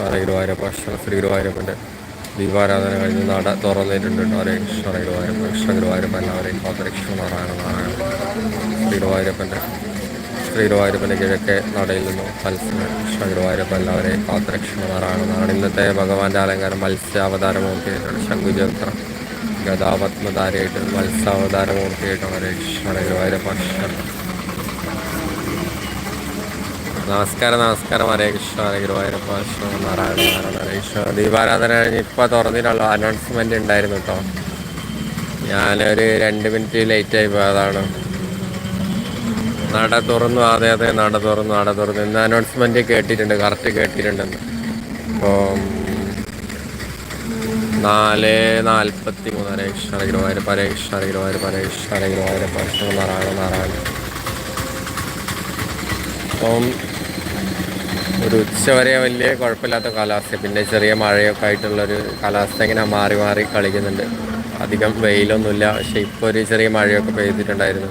കൃഷ്ണ ഗുരുവായൂരപ്പ ശ്രീ ഗുരുവായൂരപ്പന്റെ ദീപാരാധന കഴിഞ്ഞ് നട തുറന്നിട്ടുണ്ട് ഹരേ കൃഷ്ണ ഗുരുവായൂരപ്പ കൃഷ്ണ ഗുരുവായൂരപ്പ എല്ലാവരെയും കാത്തരക്ഷണ നാരായണ നാരായണ ശ്രീ ഗുരുവായൂരപ്പന്റെ ശ്രീ ഗുരുവായൂരപ്പന്റെ കിഴക്കെ നടയിൽ നിന്നും മത്സ്യ കൃഷ്ണ ഗുരുവായൂരപ്പ എല്ലാവരെയും കാത്തരക്ഷണ നാരായണ നാരായണ ഇന്നത്തെ ഭഗവാന്റെ അലങ്കാരം മത്സ്യാവതാരമൂർത്തിയായിട്ടാണ് ശംഖുചക്രം ഗതാപത്മധാരയായിട്ട് മത്സ്യാവതാരമൂർത്തിയായിട്ടാണ് ഹരേ കൃഷ്ണ ഗുരുവായൂരപ്പ ശരണം നമസ്കാരം നമസ്കാരം. ഹരേ കൃഷ്ണ ഹരേ ഗുരുവായൂരപ്പ ഹരേ കൃഷ്ണ. ദീപാരാധന കഴിഞ്ഞ് ഇപ്പോൾ തുറന്നിട്ടുള്ള അനൗൺസ്മെന്റ് ഉണ്ടായിരുന്നു കേട്ടോ ഞാനൊരു രണ്ട് മിനിറ്റ് ലേറ്റായി പോയതാണ് നട തുറന്നു അതെ അതെ നട തുറന്നു നട തുറന്നു. ഇന്ന് അനൗൺസ്മെന്റ് കേട്ടിട്ടുണ്ട് കറക്റ്റ് കേട്ടിട്ടുണ്ടെന്ന്. അപ്പോൾ നാല് നാൽപ്പത്തി മൂന്ന് ഹരേ കൃഷ്ണ ഹരേ ഗുരുവായൂരപ്പ ഹരേ കൃഷ്ണ ഹരേ ഗുരുവായൂരപ്പ ഹരേ കൃഷ്ണ ഹരേ ഗുരുവായൂരപ്പ. കൃഷ്ണ നാരായണ നാരായണ. അപ്പം ഒരു ഉച്ചവരെ വലിയ കുഴപ്പമില്ലാത്ത കാലാവസ്ഥ. പിന്നെ ചെറിയ മഴയൊക്കെ ആയിട്ടുള്ളൊരു കാലാവസ്ഥ ഇങ്ങനെ മാറി മാറി കളിക്കുന്നുണ്ട്. അധികം വെയിലൊന്നുമില്ല. പക്ഷെ ഇപ്പോൾ ഒരു ചെറിയ മഴയൊക്കെ പെയ്തിട്ടുണ്ടായിരുന്നു.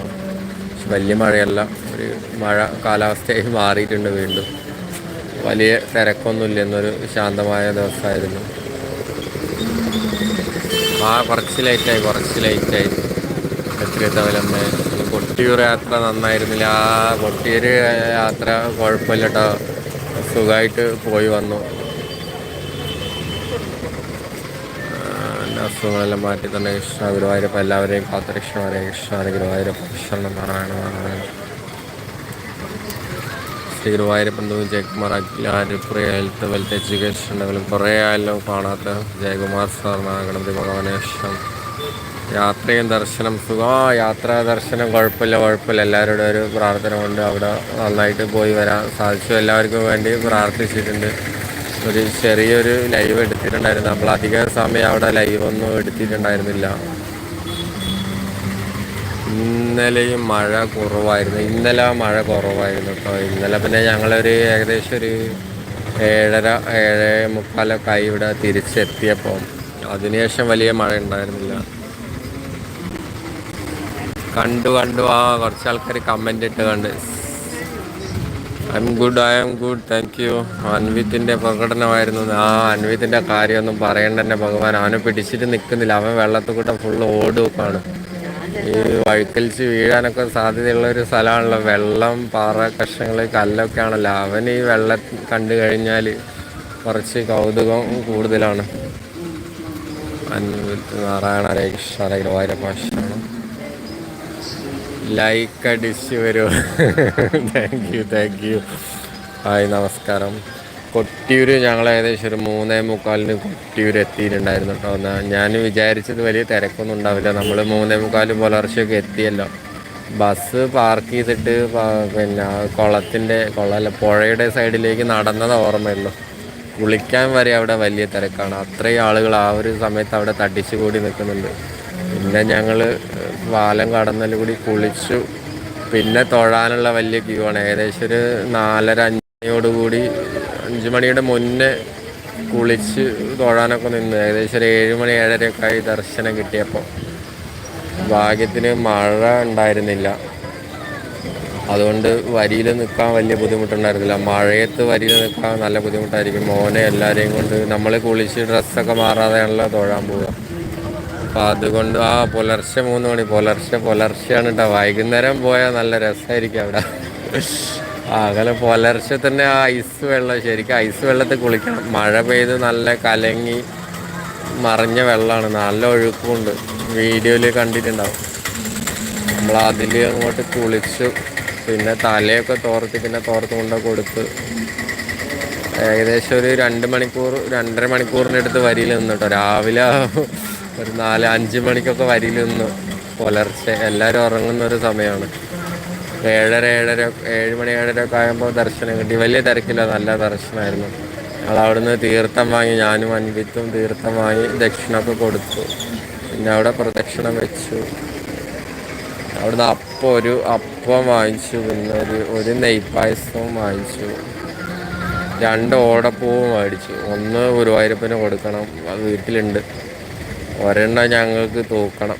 പക്ഷെ വലിയ മഴയല്ല. ഒരു മഴ കാലാവസ്ഥയായി മാറിയിട്ടുണ്ട് വീണ്ടും. വലിയ തിരക്കൊന്നുമില്ല. എന്നൊരു ശാന്തമായ ദിവസമായിരുന്നു. ആ കുറച്ച് ലൈറ്റായി കുറച്ച് ലൈറ്റായി എത്രത്തവലമ്മ കൊട്ടിയൂർ യാത്ര നന്നായിരുന്നില്ല. ആ കൊട്ടിയൂർ യാത്ര കുഴപ്പമില്ല കേട്ടോ സുഖമായിട്ട് പോയി വന്നു. അസുഖങ്ങളെല്ലാം മാറ്റി തന്നെ കൃഷ്ണ ഗുരുവായൂരപ്പ എല്ലാവരെയും കാത്തരക്ഷണ ഹരേ കൃഷ്ണ ഗുരുവായൂരപ്പ കൃഷ്ണ നാരായണ ശ്രീ ഗുരുവായൂരപ്പൻ തോന്നി ജയകുമാർ അഖിലാരിപ്രിയ ഹെൽത്ത് വെൽത്ത് എഡ്യൂക്കേഷൻ ഉണ്ടെങ്കിലും കുറേ ആയാലും കാണാത്ത ജയകുമാർ സാർ ഗണപതി ഭഗവാനേഷം യാത്രയും ദർശനം സുഖം യാത്രാ ദർശനം കുഴപ്പമില്ല കുഴപ്പമില്ല. എല്ലാവരുടെ ഒരു പ്രാർത്ഥന കൊണ്ട് അവിടെ നന്നായിട്ട് പോയി വരാൻ സാധിച്ചു. എല്ലാവർക്കും വേണ്ടി പ്രാർത്ഥിച്ചിട്ടുണ്ട്. ഒരു ചെറിയൊരു ലൈവ് എടുത്തിട്ടുണ്ടായിരുന്നു. നമ്മൾ അധിക സമയം അവിടെ ലൈവ് ഒന്നും എടുത്തിട്ടുണ്ടായിരുന്നില്ല. ഇന്നലെയും മഴ കുറവായിരുന്നു. ഇന്നലെ മഴ കുറവായിരുന്നു കേട്ടോ. ഇന്നലെ പിന്നെ ഞങ്ങളൊരു ഏകദേശം ഒരു ഏഴര ഏഴ് മുക്കാലൊക്കെ ആയി ഇവിടെ തിരിച്ചെത്തിയപ്പോൾ അതിനുശേഷം വലിയ മഴ ഉണ്ടായിരുന്നില്ല. കണ്ടു കണ്ടു ആ കുറച്ച് ആൾക്കാർ കമന്റ് ഇട്ട് കണ്ട് I am good I am good thank you അൻവിത്തിന്റെ പ്രകടനമായിരുന്നു ആ അൻവിത്തിന്റെ കാര്യമൊന്നും പറയേണ്ട തന്നെ ഭഗവാൻ അവനെ പിടിച്ചിട്ട് നിൽക്കുന്നില്ല അവൻ വെള്ളത്തിൽ കൂടെ ഫുള്ള് ഓടുവെക്കാണ് ഈ വഴുക്കലിച്ച് വീഴാനൊക്കെ സാധ്യതയുള്ള ഒരു സ്ഥലമാണല്ലോ വെള്ളം പാറ കഷ്ണങ്ങൾ കല്ലൊക്കെ ആണല്ലോ അവൻ ഈ വെള്ളം കണ്ടു കഴിഞ്ഞാൽ കുറച്ച് കൗതുകം കൂടുതലാണ് അൻവിത്ത് നാരായണ ഹരേ കൃഷ്ണ ഹരേ ലൈക്ക് അടിച്ച് വരൂ. Thank you thank you hi നമസ്കാരം. കൊട്ടിയൂർ ഞങ്ങൾ ഏകദേശം ഒരു മൂന്നേ മുക്കാലിന് കൊട്ടിയൂർ എത്തിയിട്ടുണ്ടായിരുന്നു കേട്ടോ എന്നാൽ ഞാൻ വിചാരിച്ചത് വലിയ തിരക്കൊന്നും ഉണ്ടാവില്ല. നമ്മൾ മൂന്നേ മുക്കാലും പുലർച്ചെയൊക്കെ എത്തിയല്ലോ. ബസ് പാർക്ക് ചെയ്തിട്ട് പിന്നെ കുളത്തിന്റെ കുളമല്ല പുഴയുടെ സൈഡിലേക്ക് നടന്നത് ഓർമ്മയുള്ളൂ. കുളിക്കാൻ വരെ അവിടെ വലിയ തിരക്കാണ്. അത്രയും ആളുകൾ ആ ഒരു സമയത്ത് അവിടെ തട്ടിച്ചു കൂടി നിൽക്കുന്നുണ്ട്. പിന്നെ ഞങ്ങൾ പാലം കടന്നൽ കൂടി കുളിച്ചു. പിന്നെ തൊഴാനുള്ള വലിയ ക്യൂ ആണ്. ഏകദേശം ഒരു നാലര അഞ്ചോടുകൂടി അഞ്ച് മണിയുടെ മുന്നേ കുളിച്ച് തൊഴാനൊക്കെ നിന്ന്. ഏകദേശം ഒരു ഏഴ് മണി ഏഴരയൊക്കെ ആയി ദർശനം കിട്ടിയപ്പോൾ ഭാഗ്യത്തിന് മഴ ഉണ്ടായിരുന്നില്ല. അതുകൊണ്ട് വരിയിൽ നിൽക്കാൻ വലിയ ബുദ്ധിമുട്ടുണ്ടായിരുന്നില്ല. മഴയത്ത് വരിയിൽ നിൽക്കാൻ നല്ല ബുദ്ധിമുട്ടായിരിക്കും. മോനെ എല്ലാവരെയും കൊണ്ട് നമ്മൾ കുളിച്ച് ഡ്രസ്സൊക്കെ മാറാതെയാണല്ലോ തൊഴാൻ പോവുക. അപ്പം അതുകൊണ്ട് ആ പുലർച്ചെ മൂന്ന് മണി പുലർച്ചെ പുലർച്ചെയാണ് കേട്ടോ വൈകുന്നേരം പോയാൽ നല്ല രസമായിരിക്കും അവിടെ. അങ്ങനെ പുലർച്ചെ തന്നെ ആ ഐസ് വെള്ളം ശരിക്കും ഐസ് വെള്ളത്തിൽ കുളിക്കണം. മഴ പെയ്ത് നല്ല കലങ്ങി മറിഞ്ഞ വെള്ളമാണ് നല്ല ഒഴുക്കുമുണ്ട് വീഡിയോയിൽ കണ്ടിട്ടുണ്ടാവും. നമ്മൾ അതിൽ അങ്ങോട്ട് കുളിച്ചു പിന്നെ തലയൊക്കെ തോർത്തി പിന്നെ തോർത്ത് കൊണ്ട് കൊടുത്ത് ഏകദേശം ഒരു രണ്ട് മണിക്കൂർ രണ്ടര മണിക്കൂറിന്റെ അടുത്ത് വരിയിൽ നിന്നിട്ടോ രാവിലെ ഒരു നാല് അഞ്ച് മണിക്കൊക്കെ വരിയിൽ നിന്ന് പുലർച്ചെ എല്ലാവരും ഉറങ്ങുന്ന ഒരു സമയമാണ്. ഏഴര ഏഴര ഏഴ് മണി ഏഴര ഒക്കെ ആകുമ്പോൾ ദർശനം കിട്ടി. വലിയ തിരക്കില്ല നല്ല ദർശനമായിരുന്നു. ഞങ്ങൾ അവിടുന്ന് തീർത്ഥം വാങ്ങി ഞാനും അൻവിത്തും തീർത്ഥം വാങ്ങി ദക്ഷിണമൊക്കെ കൊടുത്തു. പിന്നെ അവിടെ പ്രദക്ഷിണം വെച്ചു. അവിടുന്ന് അപ്പം ഒരു അപ്പം വാങ്ങിച്ചു പിന്നെ ഒരു ഒരു നെയ്പ്പായസവും വാങ്ങിച്ചു. രണ്ട് ഓടപ്പൂവും മേടിച്ചു. ഒന്ന് ഗുരുവായൂരപ്പന് കൊടുക്കണം. അത് വീട്ടിലുണ്ട്. ഒരെണ്ണം ഞങ്ങൾക്ക് തൂക്കണം.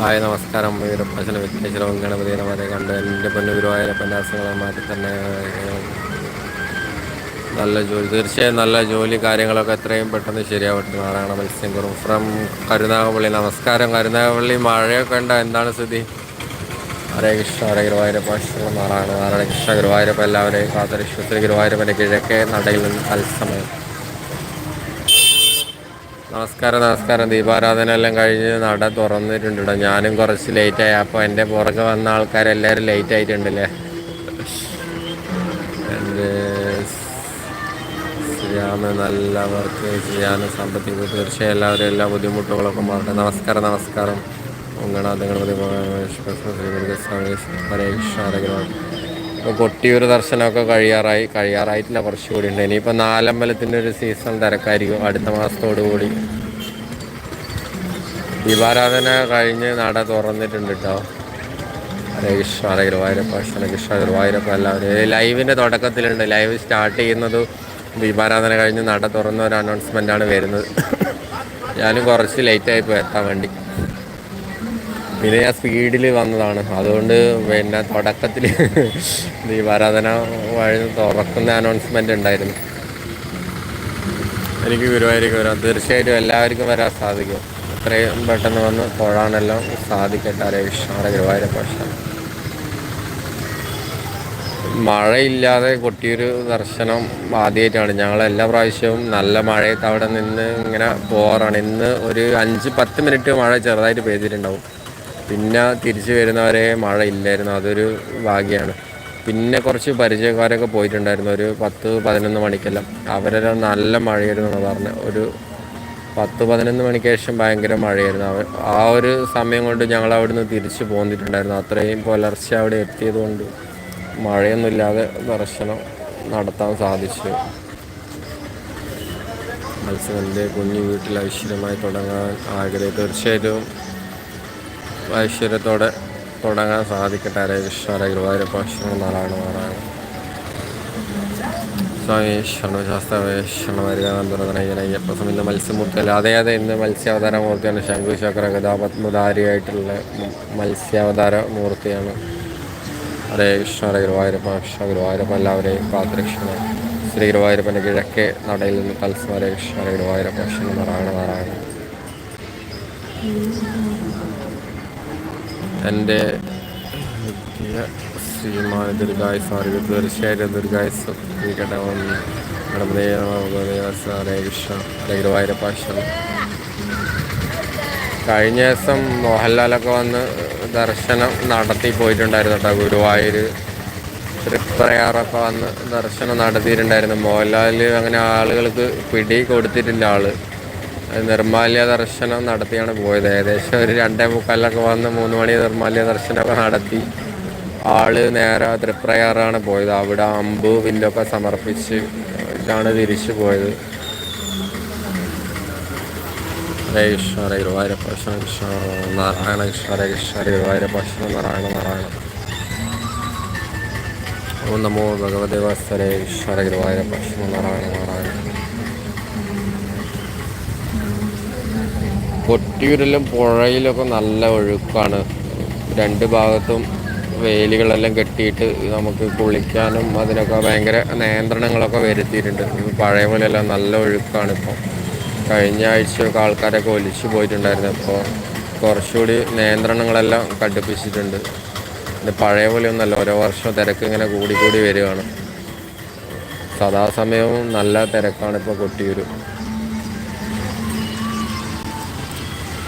ഹായ് നമസ്കാരം. വീരപ്പച്ചന വിഘ്നേശ്വരവും ഗണപതിനെ കണ്ട് എന്റെ പൊന്നു ഗുരുവായൂരപ്പന്റെ പന്നാസങ്ങളെ മാറ്റി തന്നെ നല്ല ജോലി. തീർച്ചയായും നല്ല ജോലി കാര്യങ്ങളൊക്കെ എത്രയും പെട്ടെന്ന് ശരിയാവട്ടെ. നാരായണ മത്സ്യം കുറവ് ഫ്രം കരുനാഗപ്പള്ളി. നമസ്കാരം. കരുനാഗപ്പള്ളി. മഴയൊക്കെ ഉണ്ടോ എന്താണ് സ്ഥിതി? ഹരേ കൃഷ്ണ ഹരേ ഗുരുവായൂരപ്പ. ശ്രീ നാരായണ നാരായണ കൃഷ്ണ ഗുരുവായൂരപ്പ. എല്ലാവരെയും കാത്തരശ്വരി ഗുരുവായൂരപ്പന്റെ കിഴക്കേ നടയിൽ നിന്ന് തത്സമയം നമസ്കാരം നമസ്കാരം ദീപാരാധന എല്ലാം കഴിഞ്ഞ് നട തുറന്നിട്ടുണ്ട് കേട്ടോ ഞാനും കുറച്ച് ലേറ്റായി അപ്പോൾ എന്റെ പുറകെ വന്ന ആൾക്കാരെല്ലാവരും ലേറ്റ് ആയിട്ടുണ്ടല്ലേ എന്റെ നല്ല വർക്ക് ചെയ്യാനും സാമ്പത്തിക തീർച്ചയായും എല്ലാവരും എല്ലാ ബുദ്ധിമുട്ടുകളൊക്കെ മാറട്ടെ നമസ്കാരം നമസ്കാരം ഗണാഥങ്ങൾ ഇപ്പോൾ കൊട്ടിയൂർ ദർശനമൊക്കെ കഴിയാറായി കഴിയാറായിട്ടില്ല കുറച്ചുകൂടി ഉണ്ട്. ഇനിയിപ്പോൾ നാലമ്പലത്തിന്റെ ഒരു സീസൺ തിരക്കായിരിക്കും അടുത്ത മാസത്തോടു കൂടി ദീപാരാധന കഴിഞ്ഞ് നട തുറന്നിട്ടുണ്ട് കേട്ടോ ഹരേ കൃഷ്ണ ഹരേ ഗുരുവായൂരപ്പ കൃഷ്ണ കൃഷ്ണ ഗുരുവായൂരപ്പ എല്ലാവരും. ലൈവിന്റെ തുടക്കത്തിലുണ്ട്. ലൈവ് സ്റ്റാർട്ട് ചെയ്യുന്നത് ദീപാരാധന കഴിഞ്ഞ് നട തുറന്ന ഒരു അനൗൺസ്മെന്റാണ് വരുന്നത്. ഞാനും കുറച്ച് ലേറ്റായി പോയി എത്താൻ വേണ്ടി. പിന്നെ ഞാൻ സ്പീഡിൽ വന്നതാണ്. അതുകൊണ്ട് പിന്നെ തുടക്കത്തിൽ ദീപാരാധന വഴി തുറക്കുന്ന അനൗൺസ്മെന്റ് ഉണ്ടായിരുന്നു. എനിക്ക് ഗുരുവായൂർക്ക് വരാം. തീർച്ചയായിട്ടും എല്ലാവർക്കും വരാൻ സാധിക്കും. എത്രയും പെട്ടെന്ന് വന്ന് തൊഴാനെല്ലാം സാധിക്കട്ടെ. ഹരേ ഗുരുവായൂരപ്പ മഴയില്ലാതെ കൊട്ടിയൊരു ദർശനം ആദ്യമായിട്ടാണ് ഞങ്ങൾ എല്ലാ പ്രാവശ്യവും നല്ല മഴയത്ത് അവിടെ നിന്ന് ഇങ്ങനെ പോകാറാണ് ഇന്ന് ഒരു അഞ്ച് പത്ത് മിനിറ്റ് മഴ ചെറുതായിട്ട് പെയ്തിട്ടുണ്ടാവും. പിന്നെ തിരിച്ചു വരുന്നവരെ മഴ ഇല്ലായിരുന്നു. അതൊരു ഭാഗ്യമാണ് പിന്നെ കുറച്ച് പരിചയക്കാരൊക്കെ പോയിട്ടുണ്ടായിരുന്നു. ഒരു പത്ത് പതിനൊന്ന് മണിക്കെല്ലാം. അവരെല്ലാം നല്ല മഴയായിരുന്നു എന്ന് പറഞ്ഞത് ഒരു പത്ത് പതിനൊന്ന് മണിക്ക് ശേഷം ഭയങ്കര മഴയായിരുന്നു. അവർ ആ ഒരു സമയം കൊണ്ട് ഞങ്ങൾ നിന്ന് തിരിച്ചു പോന്നിട്ടുണ്ടായിരുന്നു. അത്രയും പുലർച്ചെ അവിടെ എത്തിയത് കൊണ്ട് മഴയൊന്നുമില്ലാതെ ദർശനം നടത്താൻ സാധിച്ചു. മത്സ്യത്തിന്റെ കുഞ്ഞു വീട്ടിൽ ഐശ്വര്യമായി തുടങ്ങാൻ ആഗ്രഹം തീർച്ചയായിട്ടും ഐശ്വര്യത്തോടെ തുടങ്ങാൻ സാധിക്കട്ടെ. ഹരേ കൃഷ്ണ ഹരേ ഗുരുവായൂരപ്പ ശ്രീനാരായണ നാരായണ സ്വാമി ശരണശാസ്ത്രവേഷണ വരികാന്തരതനയ്യനയ്യപ്പ ഇന്ന് മത്സ്യമൂർത്തിയല്ല അതേ അതെ ഇന്ന് മത്സ്യാവതാര മൂർത്തിയാണ് ശംഖുശക്ര ഗതാപത്മധാരിയായിട്ടുള്ള മത്സ്യാവതാര മൂർത്തിയാണ്. ഹരേ കൃഷ്ണ ഹരേ ഗുരുവായൂരപ്പ കൃഷ്ണ ഗുരുവായൂരപ്പ എല്ലാവരെയും കാത്തുരക്ഷണ ശ്രീ ഗുരുവായൂരപ്പന്റെ കിഴക്കേ നടയിൽ നിന്ന് തത്സമ ഹരേ കൃഷ്ണ ഹരേ ഗുരുവായൂരപ്പ ശ്രീ നാരായണ നാരായണ എന്റെ ശ്രീമാൻ ദീർഘായുസ് അറിവ് തീർച്ചയായിട്ടും ദീർഘായുസ് ഇരിക്കട്ടെ ഹരേ കൃഷ്ണ ഹരേ ഗുരുവായൂരപ്പ കൃഷ്ണ കഴിഞ്ഞ ദിവസം മോഹൻലാലൊക്കെ വന്ന് ദർശനം നടത്തി പോയിട്ടുണ്ടായിരുന്നു കേട്ടോ. ഗുരുവായൂർ തൃപ്രയാറൊക്കെ വന്ന് ദർശനം നടത്തിയിട്ടുണ്ടായിരുന്നു. മോഹൻലാൽ അങ്ങനെ ആളുകൾക്ക് പിടി കൊടുത്തിട്ടില്ല ആൾ. നിർമാല്യ ദർശനം നടത്തിയാണ് പോയത്. ഏകദേശം ഒരു രണ്ടേ മുക്കാലിലൊക്കെ വന്ന് മൂന്ന് മണി നിർമാല്യ ദർശനമൊക്കെ നടത്തി. ആൾ നേരെ തൃപ്രയാറാണ് പോയത്. അവിടെ അമ്പ് വില്ലൊക്കെ സമർപ്പിച്ച് ഇതാണ് തിരിച്ചു പോയത്. ഹരേ കൃഷ്ണ ഹരേ ഗുരുവായൂര കൃഷ്ണ കൃഷ്ണ നാരായണ കൃഷ്ണ ഹരേ കൃഷ്ണ ഹരേ ഗുരുവായൂര നാരായണ നാരായണ. ഓം നമോ ഭഗവതി വാസ്തരേ കൃഷ്ണ ഹരേ ഗുരുവായൂര കൃഷ്ണ നാരായണ നാരായണ. കൊട്ടിയൂരിലും പുഴയിലൊക്കെ നല്ല ഒഴുക്കാണ്. രണ്ട് ഭാഗത്തും വേലികളെല്ലാം കെട്ടിയിട്ട് നമുക്ക് കുളിക്കാനും അതിനൊക്കെ ഭയങ്കര നിയന്ത്രണങ്ങളൊക്കെ വരുത്തിയിട്ടുണ്ട്. പഴയ പോലെയല്ല നല്ല ഒഴുക്കാണ് ഇപ്പോൾ കഴിഞ്ഞ ആഴ്ചയൊക്കെ ആൾക്കാരൊക്കെ ഒലിച്ചു പോയിട്ടുണ്ടായിരുന്നു. അപ്പോൾ കുറച്ചുകൂടി നിയന്ത്രണങ്ങളെല്ലാം കടുപ്പിച്ചിട്ടുണ്ട്. ഇത് പഴയ പോലെയൊന്നല്ല ഓരോ വർഷം തിരക്ക് ഇങ്ങനെ കൂടി കൂടി വരികയാണ്. സദാസമയവും നല്ല തിരക്കാണ് ഇപ്പോൾ കൊട്ടിയൂർ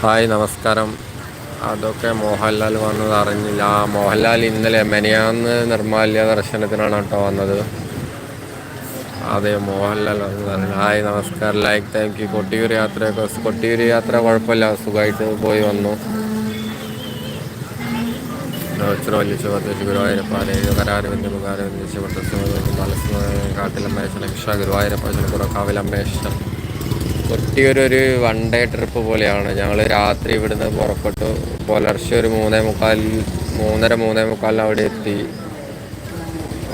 ഹായ് നമസ്കാരം. അതൊക്കെ മോഹൻലാൽ വന്നത് അറിഞ്ഞില്ല. ആ മോഹൻലാൽ ഇന്നലെ മെനിയാന്ന് നിർമാല്യ ദർശനത്തിനാണ് കേട്ടോ വന്നത്. അതെ മോഹൻലാൽ ഹായ് നമസ്കാരം. ലൈക്ക് താങ്ക് യു കൊട്ടിയൂർ യാത്രയൊക്കെ കൊട്ടിയൂർ യാത്ര കുഴപ്പമില്ല. സുഖമായിട്ട് പോയി വന്നു. കൊട്ടിയൂരൊരു വൺ ഡേ ട്രിപ്പ് പോലെയാണ്. ഞങ്ങൾ രാത്രി ഇവിടുന്ന് പുറപ്പെട്ടു. പുലർച്ചെ ഒരു മൂന്നേ മുക്കാൽ മൂന്നര മൂന്നേ മുക്കാലിന് അവിടെ എത്തി.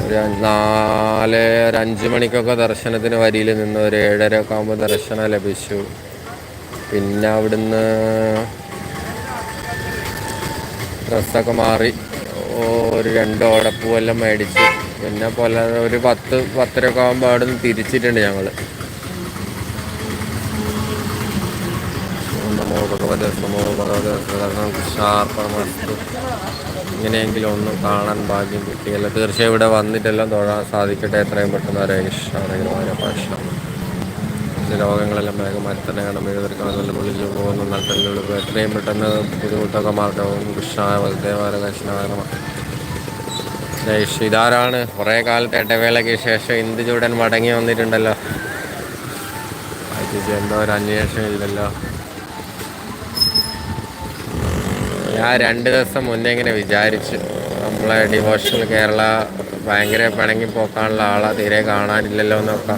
ഒരു നാല് ഒരു അഞ്ച് മണിക്കൊക്കെ ദർശനത്തിന് വരിയിൽ നിന്ന് ഒരു ഏഴര ഒക്കെ ആകുമ്പോൾ ദർശനം ലഭിച്ചു. പിന്നെ അവിടുന്ന് ഡ്രസ്സൊക്കെ മാറി. ഒരു രണ്ട് ഓടപ്പൂവെല്ലാം മേടിച്ച്. പിന്നെ പോലെ ഒരു പത്ത് പത്തരയൊക്കെ ആകുമ്പോൾ അവിടെ നിന്ന് തിരിച്ചിട്ടുണ്ട് ഞങ്ങൾ നമോ ഭഗവത് കാരണം ഭഗവത് ഷാർപ്പമസ്തു ഇങ്ങനെയെങ്കിലും ഒന്നും കാണാൻ ഭാഗ്യം കിട്ടിയല്ല? തീർച്ചയായും ഇവിടെ വന്നിട്ടെല്ലാം തൊഴാൻ സാധിക്കട്ടെ. എത്രയും പെട്ടെന്ന് ഹരേ കൃഷ്ണ ഹരേ ഭാഷ രോഗങ്ങളെല്ലാം വേഗം മരത്തന്നെ കാണാൻ എഴുതിർക്കാനുള്ള ഉള്ളിൽ പോകുന്ന നട്ടലുകൾ എത്രയും പെട്ടെന്ന് ബുദ്ധിമുട്ടൊക്കെ മാർഗവും കൃഷ്ണ വസുദേവാര ഇതാരാണ്? കുറേ കാലത്തെ ഇടവേളയ്ക്ക് ശേഷം ഇന്ദു ചൂടൻ മടങ്ങി വന്നിട്ടുണ്ടല്ലോ. എന്തോ ഒരു അന്വേഷണം ഇല്ലല്ലോ. ഞാൻ രണ്ട് ദിവസം മുന്നേ ഇങ്ങനെ വിചാരിച്ചു നമ്മളെ ഡിവോഷണൽ കേരള ഭയങ്കര പിണങ്ങി പോക്കാനുള്ള ആളാ തീരെ കാണാനില്ലല്ലോ എന്നൊക്കെ.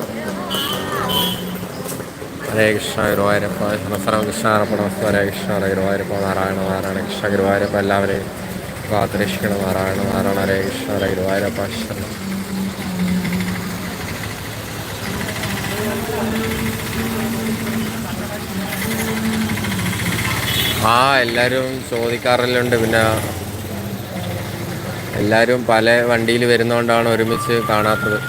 ഹരേ കൃഷ്ണ ഗുരുവായൂരപ്പ നമസ്കാരം കൃഷ്ണ അർപ്പണമസ്തു ഹരേ കൃഷ്ണ ഹരേ ഗുരുവായൂരപ്പ നാരായണ നാരായണ കൃഷ്ണ ഗുരുവായൂരപ്പ എല്ലാവരെയും കാത്തിരക്ഷിക്കണം നാരായണ നാരായണ ഹരേ കൃഷ്ണ ഹരേ ഗുരുവായൂരപ്പ ശരണം ആ എല്ലാവരും ചോദിക്കാറല്ലുണ്ട് പിന്നെ എല്ലാവരും പല വണ്ടിയിൽ വരുന്നതുകൊണ്ടാണ് ഒരുമിച്ച് കാണാത്തത്.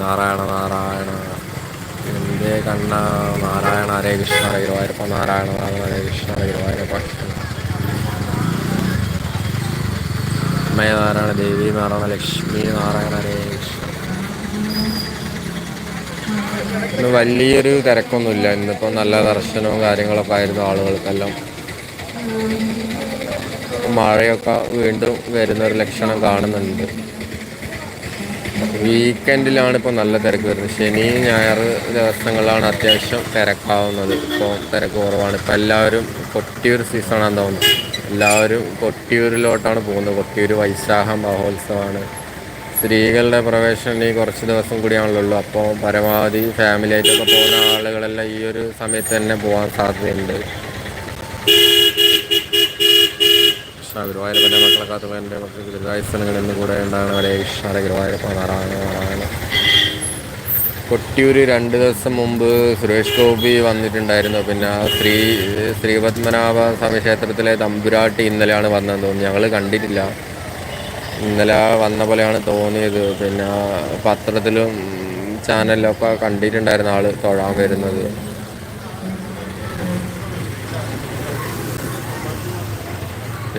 നാരായണ നാരായണ. എന്റെ കണ്ണ? നാരായണ ഹരേ കൃഷ്ണ ഗുരുവായൂരപ്പ നാരായണ നാരായണ ഹരേ കൃഷ്ണ ഗുരുവായൂരപ്പ അമ്മയ നാരായണ ദേവി നാരായണ ലക്ഷ്മി നാരായണ ഹരേ കൃഷ്ണ ഇന്ന് വലിയൊരു തിരക്കൊന്നുമില്ല. ഇന്നിപ്പോൾ നല്ല ദർശനവും കാര്യങ്ങളൊക്കെ ആയിരുന്നു ആളുകൾക്കെല്ലാം. മഴയൊക്കെ വീണ്ടും വരുന്നൊരു ലക്ഷണം കാണുന്നുണ്ട്. വീക്കെൻഡിലാണ് ഇപ്പോൾ നല്ല തിരക്ക് വരുന്നത്. ശനി ഞായർ ദിവസങ്ങളിലാണ് അത്യാവശ്യം തിരക്കാവുന്നത്. ഇപ്പോൾ തിരക്ക് കുറവാണ്. ഇപ്പോൾ എല്ലാവരും കൊട്ടിയൂർ സീസണാണെന്ന് തോന്നുന്നു. എല്ലാവരും കൊട്ടിയൂരിലോട്ടാണ് പോകുന്നത്. കൊട്ടിയൂർ വൈശാഖ മഹോത്സവമാണ്. സ്ത്രീകളുടെ പ്രവേശനം ഈ കുറച്ച് ദിവസം കൂടിയാണല്ലോ അപ്പോൾ പരമാവധി ഫാമിലി ആയിട്ടൊക്കെ പോകുന്ന ആളുകളെല്ലാം ഈ ഒരു സമയത്ത് തന്നെ പോകാൻ സാധ്യതയുണ്ട്. ഗുരുവായൂരപ്പന്റെ മക്കളെ കാത്തുള്ള എന്റെ മക്കൾക്ക് ദീർഘായുസനങ്ങൾ നിന്ന് കൂടെ ഉണ്ടാണ് ഹരേ ഇഷ്ടമാണ് ഗുരുവായൂരപ്പ നാരായണ കൊട്ടിയൂർ രണ്ട് ദിവസം മുമ്പ് സുരേഷ് ഗോപി വന്നിട്ടുണ്ടായിരുന്നു. പിന്നെ ശ്രീ ശ്രീപത്മനാഭ സ്വാമി ക്ഷേത്രത്തിലെ തമ്പുരാട്ടി ഇന്നലെയാണ് വന്നതെന്ന് തോന്നുന്നു. ഞങ്ങൾ കണ്ടിട്ടില്ല. ഇന്നലെ വന്ന പോലെയാണ് തോന്നിയത്. പിന്നെ പത്രത്തിലും ചാനലിലൊക്കെ കണ്ടിട്ടുണ്ടായിരുന്ന ആൾ തൊഴാൻ വരുന്നത്.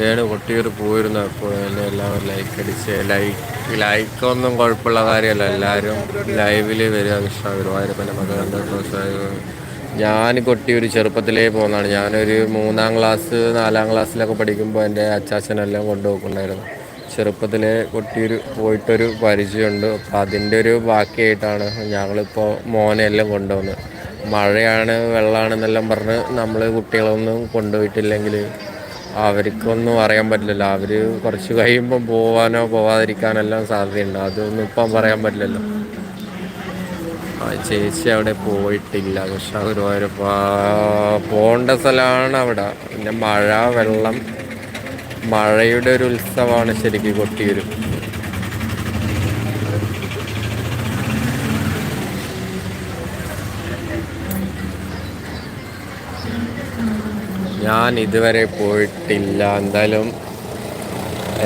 ഏണ് കൊട്ടിയൂർ പോയിരുന്നു. അപ്പോൾ എന്നെ എല്ലാവരും ലൈക്ക് അടിച്ച് ലൈക്ക് ലൈക്കൊന്നും കുഴപ്പമുള്ള കാര്യമല്ല. എല്ലാവരും ലൈവിൽ വരിക കൃഷ്ണ ഗുരുവായൂരപ്പന്റെ മകൻ ഞാൻ കൊട്ടിയൂർ ചെറുപ്പത്തിലേ പോകുന്നതാണ് ഞാനൊരു മൂന്നാം ക്ലാസ് നാലാം ക്ലാസ്സിലൊക്കെ പഠിക്കുമ്പോൾ എന്റെ അച്ചാച്ചനെല്ലാം കൊണ്ടുപോക്കുന്നുണ്ടായിരുന്നു ചെറുപ്പത്തിലെ കൊട്ടിയൂർ പോയിട്ടൊരു പരിചയമുണ്ട്. അപ്പോൾ അതിന്റെ ഒരു ബാക്കിയായിട്ടാണ് ഞങ്ങളിപ്പോൾ മോനെല്ലാം എല്ലാം കൊണ്ടുപോകുന്നത് മഴയാണ് വെള്ളമാണെന്നെല്ലാം പറഞ്ഞ് നമ്മൾ കുട്ടികളൊന്നും കൊണ്ടുപോയിട്ടില്ലെങ്കിൽ അവർക്കൊന്നും അറിയാൻ പറ്റില്ലല്ലോ. അവർ കുറച്ച് കഴിയുമ്പോൾ പോവാനോ പോവാതിരിക്കാനെല്ലാം സാധ്യതയുണ്ട്. അതൊന്നും ഇപ്പം പറയാൻ പറ്റില്ലല്ലോ. ആ ചേച്ചി അവിടെ പോയിട്ടില്ല. കൃഷ്ണ ഗുരുവായൂരപ്പ പോകേണ്ട സ്ഥലമാണ് അവിടെ. പിന്നെ മഴ വെള്ളം മഴയുടെ ഒരു ഉത്സവമാണ് ശരിക്കും കൊട്ടിയൂർ ഞാൻ ഇതുവരെ പോയിട്ടില്ല. എന്തായാലും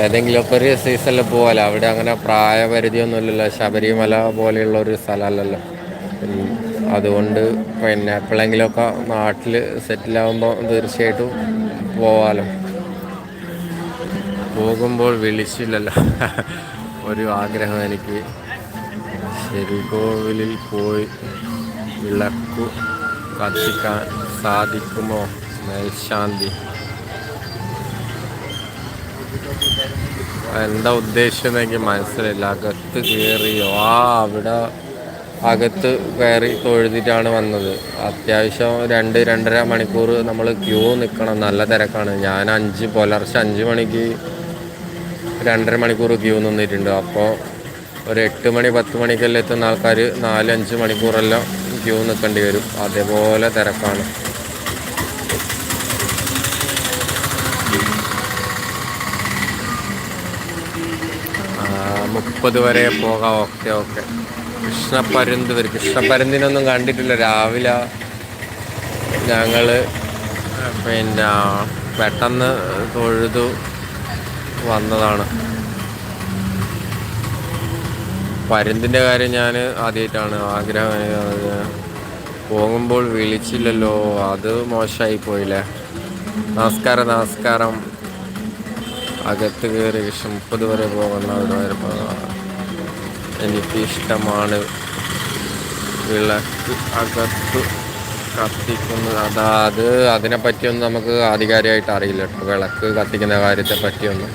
ഏതെങ്കിലുമൊക്കെ ഒരു സീസണിൽ പോകാലോ അവിടെ അങ്ങനെ പ്രായപരിധിയൊന്നുമില്ലല്ലോ. ശബരിമല പോലെയുള്ള ഒരു സ്ഥലമല്ലല്ലോ. അതുകൊണ്ട് പിന്നെ എപ്പോഴെങ്കിലുമൊക്കെ നാട്ടിൽ സെറ്റിലാകുമ്പോൾ തീർച്ചയായിട്ടും പോവാലോ. പോകുമ്പോൾ വിളിച്ചില്ലല്ലോ. ഒരു ആഗ്രഹം എനിക്ക്. ശരികോവിലിൽ പോയി വിളക്കു കത്തിക്കാൻ സാധിക്കുമോ? മേൽശാന്തി. എന്താ ഉദ്ദേശം എനിക്ക് മനസ്സിലായില്ല. അകത്ത് കയറിയോ ആ അവിടെ അകത്ത് കയറി തൊഴുതിട്ടാണ് വന്നത്. അത്യാവശ്യം രണ്ട് രണ്ടര മണിക്കൂർ നമ്മൾ ക്യൂ നിൽക്കണം. നല്ല തിരക്കാണ്. ഞാൻ അഞ്ച് പുലർച്ചെ അഞ്ച് മണിക്ക് രണ്ടര മണിക്കൂർ ക്യൂ നിന്നിട്ടുണ്ട്. അപ്പോൾ ഒരു എട്ട് മണി പത്ത് മണിക്കെല്ലാം എത്തുന്ന ആൾക്കാർ നാലഞ്ച് മണിക്കൂറെല്ലാം ക്യൂ നിൽക്കേണ്ടി വരും. അതേപോലെ തിരക്കാണ്. മുപ്പത് വരെ പോകാം. Okay okay. കൃഷ്ണപ്പരുന്ത് വരും കൃഷ്ണപ്പരുന്തിനൊന്നും കണ്ടിട്ടില്ല. രാവിലെ ഞങ്ങൾ പിന്നെ പെട്ടെന്ന് തൊഴുതു. വന്നതാണ്. പരുന്തിന്റെ കാര്യം ഞാൻ ആദ്യമായിട്ടാണ് ആഗ്രഹം. പോകുമ്പോൾ വിളിച്ചില്ലല്ലോ. അത് മോശമായി പോയില്ലേ? നമസ്കാരം നമസ്കാരം. അകത്ത് കയറി മുപ്പത് വരെ പോകുന്ന എനിക്ക് ഇഷ്ടമാണ് വിളക്ക് അകത്ത് കത്തിക്കുന്നത്. അതാ അത്. അതിനെപ്പറ്റിയൊന്നും നമുക്ക് ആധികാരികമായിട്ട് അറിയില്ല കേട്ടോ. വിളക്ക് കത്തിക്കുന്ന കാര്യത്തെ പറ്റിയൊന്നും.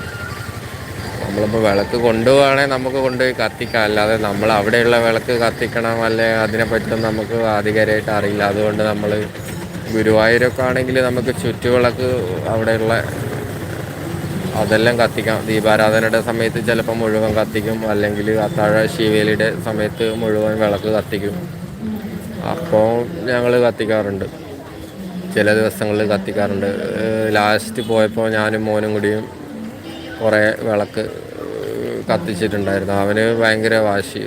നമ്മളിപ്പോൾ വിളക്ക് കൊണ്ടുപോവുകയാണെങ്കിൽ നമുക്ക് കൊണ്ടുപോയി കത്തിക്കാം. അല്ലാതെ നമ്മൾ അവിടെയുള്ള വിളക്ക് കത്തിക്കണം അല്ലെ? അതിനെപ്പറ്റിയൊന്നും നമുക്ക് ആധികാരികമായിട്ട് അറിയില്ല. അതുകൊണ്ട് നമ്മൾ ഗുരുവായൂരൊക്കെ ആണെങ്കിൽ നമുക്ക് ചുറ്റുവിളക്ക് അവിടെയുള്ള അതെല്ലാം കത്തിക്കാം. ദീപാരാധനയുടെ സമയത്ത് ചിലപ്പോൾ മുഴുവൻ കത്തിക്കും. അല്ലെങ്കിൽ അത്താഴ ശിവേലിയുടെ സമയത്ത് മുഴുവൻ വിളക്ക് കത്തിക്കും. അപ്പോൾ ഞങ്ങൾ കത്തിക്കാറുണ്ട്. ചില ദിവസങ്ങളിൽ കത്തിക്കാറുണ്ട്. ലാസ്റ്റ് പോയപ്പോൾ ഞാനും മോനും കൂടിയും കുറേ വിളക്ക് കത്തിച്ചിട്ടുണ്ടായിരുന്നു. അവന് ഭയങ്കര വാശി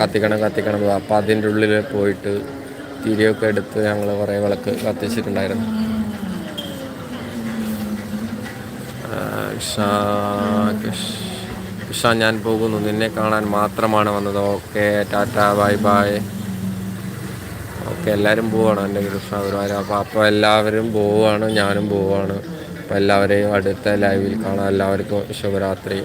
കത്തിക്കണം കത്തിക്കണം അപ്പം അതിന്റെ ഉള്ളിൽ പോയിട്ട് തിരിയൊക്കെ എടുത്ത് ഞങ്ങൾ കുറേ വിളക്ക് കത്തിച്ചിട്ടുണ്ടായിരുന്നു. ഇഷ ഞാൻ പോകുന്നു. നിന്നെ കാണാൻ മാത്രമാണ് വന്നത്. Okay tata bye bye. Okay എല്ലാവരും പോവാണ്. എന്റെ കൃഷ്ണ ഗുരുവായൂർ അപ്പോൾ അപ്പോൾ എല്ലാവരും പോവുകയാണ് ഞാനും പോവുകയാണ് അപ്പോൾ എല്ലാവരെയും അടുത്ത ലൈവിൽ കാണാം. എല്ലാവർക്കും ശുഭരാത്രി.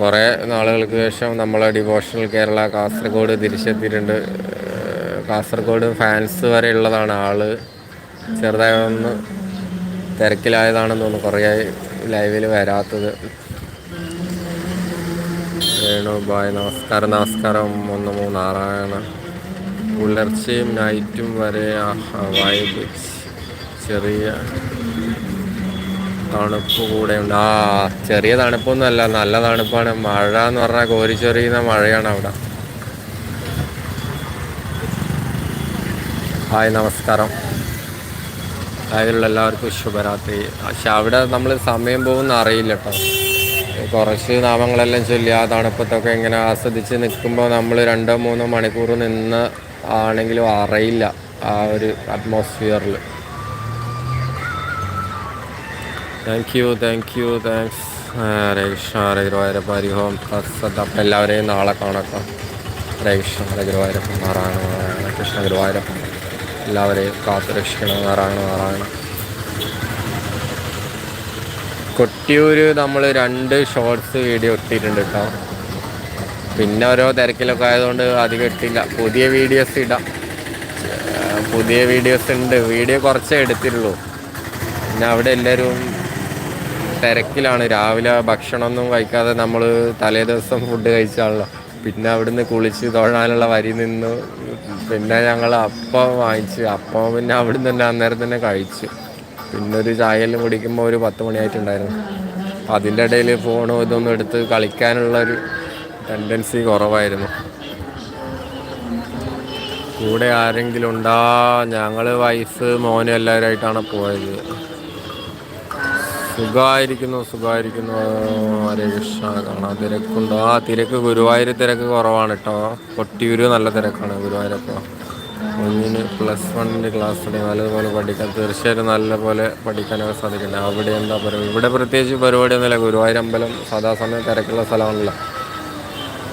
കുറേ നാളുകൾക്ക് ശേഷം നമ്മളെ ഡിവോഷണൽ കേരള കാസർഗോഡ് തിരിച്ചെത്തിയിട്ടുണ്ട്. കാസർഗോഡ് ഫാൻസ് വരെ ഉള്ളതാണ് ആൾ. ചെറുതായി ഒന്ന് തിരക്കിലായതാണെന്ന് തോന്നുന്നു കുറേ ലൈവിൽ വരാത്തത്. വേണു ബായ് നമസ്കാരം നമസ്കാരം. ഒന്ന് മൂന്നാറാണ് പുലർച്ചയും നൈറ്റും വരെ വൈബ് ചെറിയ തണുപ്പ് കൂടെ ഉണ്ട്. ആ ചെറിയ തണുപ്പൊന്നുമല്ല നല്ല തണുപ്പാണ്. മഴ എന്ന് പറഞ്ഞാൽ കോരിച്ചൊറിയുന്ന മഴയാണ് അവിടെ. ഹായ് നമസ്കാരം. അതിലുള്ള എല്ലാവർക്കും ശുഭരാത്രി. പക്ഷെ അവിടെ നമ്മൾ സമയം പോകുന്ന അറിയില്ല കേട്ടോ. കുറച്ച് നാമങ്ങളെല്ലാം ചൊല്ലി ആ തണുപ്പത്തൊക്കെ ഇങ്ങനെ ആസ്വദിച്ച് നിൽക്കുമ്പോൾ നമ്മൾ രണ്ടോ മൂന്നോ മണിക്കൂർ നിന്ന് ആണെങ്കിലും അറിയില്ല ആ ഒരു അറ്റ്മോസ്ഫിയറിൽ thank you thank you thanks Hare Guruvayurappa ഹരിഹോം തത്സത് അപ്പം എല്ലാവരെയും നാളെ കാണക്കാം ഹരേ ഗുരുവായൂരപ്പ നാരായണ നാരായണ കൃഷ്ണ ഗുരുവായൂരപ്പ. എല്ലാവരെയും കാത്തു രക്ഷിക്കണം നാരായണ നാരായണ. കൊട്ടിയൂർ നമ്മൾ രണ്ട് ഷോർട്സ് വീഡിയോ ഇട്ടിട്ടുണ്ട് കേട്ടോ പിന്നെ ഓരോ തിരക്കിലൊക്കെ ആയതുകൊണ്ട് അധികം ഇട്ടില്ല. പുതിയ വീഡിയോസ് ഇടാം. പുതിയ വീഡിയോസ് ഉണ്ട്. വീഡിയോ കുറച്ചേ എടുത്തിട്ടുള്ളൂ. പിന്നെ അവിടെ എല്ലാവരും തിരക്കിലാണ്. രാവിലെ ഭക്ഷണമൊന്നും കഴിക്കാതെ നമ്മൾ തലേ ദിവസം ഫുഡ് കഴിച്ചാണല്ലോ. പിന്നെ അവിടുന്ന് കുളിച്ച് തൊഴാനുള്ള വരി നിന്നു. പിന്നെ ഞങ്ങൾ അപ്പം വാങ്ങിച്ച്. അപ്പം പിന്നെ അവിടുന്ന് തന്നെ അന്നേരം തന്നെ കഴിച്ചു. പിന്നെ ഒരു ചായയെല്ലാം കുടിക്കുമ്പോൾ ഒരു പത്ത് മണിയായിട്ടുണ്ടായിരുന്നു. അതിന്റെ ഇടയിൽ ഫോണും ഇതൊന്നും എടുത്ത് കളിക്കാനുള്ളൊരു ടെൻഡൻസി കുറവായിരുന്നു. കൂടെ ആരെങ്കിലും ഉണ്ടാ ഞങ്ങൾ വൈഫ് മോനും എല്ലാവരുമായിട്ടാണ് പോയത്. സുഖമായിരിക്കുന്നു സുഖമായിരിക്കുന്നു. ഹരേ കൃഷ്ണ കാണാൻ തിരക്കുണ്ടോ? ആ തിരക്ക് ഗുരുവായൂർ തിരക്ക് കുറവാണ് കേട്ടോ. കൊട്ടിയൂർ നല്ല തിരക്കാണ് ഗുരുവായൂരപ്പോൾ ഒന്നിന് പ്ലസ് വണ്ണിന്റെ ക്ലാസ് തുടങ്ങി നല്ലതുപോലെ പഠിക്കാൻ തീർച്ചയായിട്ടും നല്ലപോലെ പഠിക്കാനൊക്കെ സാധിക്കണ്ടേ അവിടെ എന്താ പറയുക ഇവിടെ പ്രത്യേകിച്ച് പരിപാടിയൊന്നുമില്ല. ഗുരുവായൂർ അമ്പലം സദാസമയം തിരക്കുള്ള സ്ഥലമാണല്ലോ.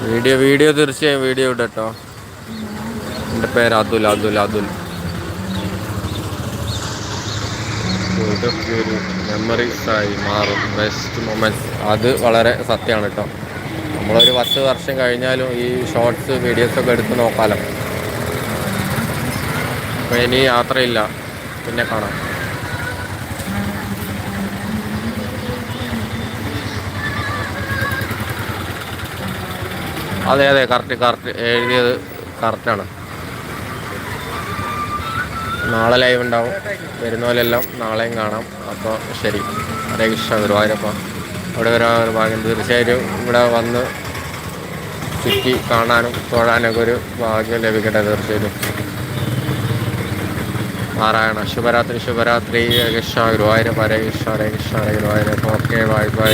വീഡിയോ വീഡിയോ തീർച്ചയായും വീഡിയോ ഇടട്ടോ. എന്റെ പേര് അതുൽ അതുൽ അതുൽ. ഒരു മെമ്മറീസായി മാറും. ബെസ്റ്റ് മൊമെന്റ്സ് അത് വളരെ സത്യമാണ് കേട്ടോ. നമ്മളൊരു പത്ത് വർഷം കഴിഞ്ഞാലും ഈ ഷോർട്സ് വീഡിയോസൊക്കെ എടുത്ത് നോക്കാമല്ലോ അപ്പോൾ ഇനി യാത്രയില്ല. പിന്നെ കാണാം. അതെ അതെ കറക്റ്റ് കറക്റ്റ് എഴുതിയത് കറക്റ്റാണ് നാളെ ലൈവ് ഉണ്ടാവും. വരുന്ന പോലെല്ലാം നാളെയും കാണാം. അപ്പോൾ ശരി. ഹരേ കൃഷ്ണ ഗുരുവായൂരപ്പ. ഇവിടെ വരാൻ ഒരു ഭാഗ്യം. തീർച്ചയായിട്ടും ഇവിടെ വന്ന് ചുറ്റി കാണാനും തൊഴാനൊക്കെ ഒരു ഭാഗ്യം ലഭിക്കട്ടെ തീർച്ചയായിട്ടും. നാരായണ ശുഭരാത്രി ശുഭരാത്രി. Krishna Guruvayurappa. Hare Krishna Hare Krishna Hare Guruvayurappa. Okay bye bye.